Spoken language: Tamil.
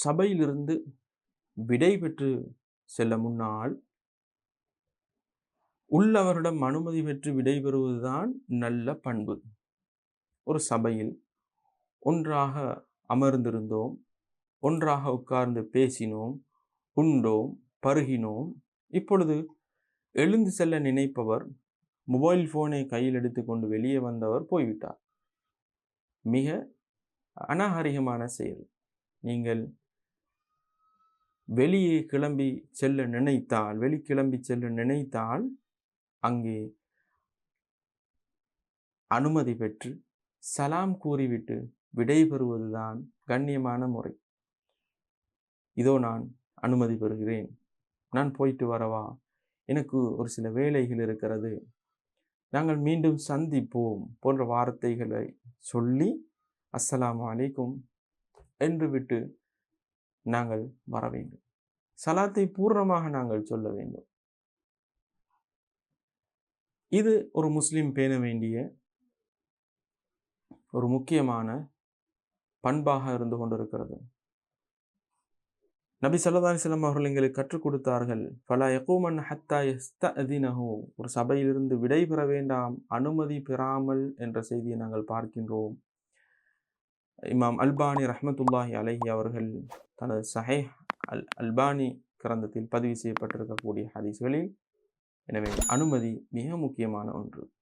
சபையிலிருந்து விடை பெற்று செல்ல முன்னால் உள்ளவரிடம் அனுமதி பெற்று விடைபெறுவதுதான் நல்ல பண்பு. ஒரு சபையில் ஒன்றாக அமர்ந்திருந்தோம் ஒன்றாக உட்கார்ந்து பேசினோம் உண்டோம் பருகினோம். இப்பொழுது எழுந்து செல்ல நினைப்பவர் மொபைல் ஃபோனை கையில் எடுத்துக்கொண்டு வெளியே வந்தவர் போய்விட்டார். மிக அநாகரிகமான செயல். நீங்கள் வெளியே கிளம்பி செல்ல நினைத்தால் வெளி கிளம்பி செல்ல நினைத்தால் அங்கே அனுமதி பெற்று சலாம் கூறிவிட்டு விடைபெறுவதுதான் கண்ணியமான முறை. இதோ நான் அனுமதி பெறுகிறேன். நான் போயிட்டு வரவா? எனக்கு ஒரு சில வேலைகள் இருக்கிறது. நாங்கள் மீண்டும் சந்திப்போம் போன்ற வார்த்தைகளை சொல்லி அஸ்ஸலாம் அலைக்கும் என்று விட்டு நாங்கள் வர வேண்டும். சலாத்தை பூர்ணமாக நாங்கள் சொல்ல வேண்டும். இது ஒரு முஸ்லீம் பேண வேண்டிய ஒரு முக்கியமான பண்பாக இருந்து கொண்டிருக்கிறது. நபி சல்லா அலிஸ்லாம் அவர்கள் எங்களுக்கு கற்றுக் கொடுத்தார்கள் பல எகூமன் ஹத்தா எஸ்ததினஹு ஒரு சபையிலிருந்து விடை பெற வேண்டாம் அனுமதி பெறாமல் என்ற செய்தியை நாங்கள் பார்க்கின்றோம். இமாம் அல்பானி ரஹமத்துல்லாஹி அலஹி அவர்கள் தனது சஹே அல் அல்பானி கிரந்தத்தில் பதிவு செய்யப்பட்டிருக்கக்கூடிய ஹதீஸ்களில். எனவே அனுமதி மிக முக்கியமான ஒன்று.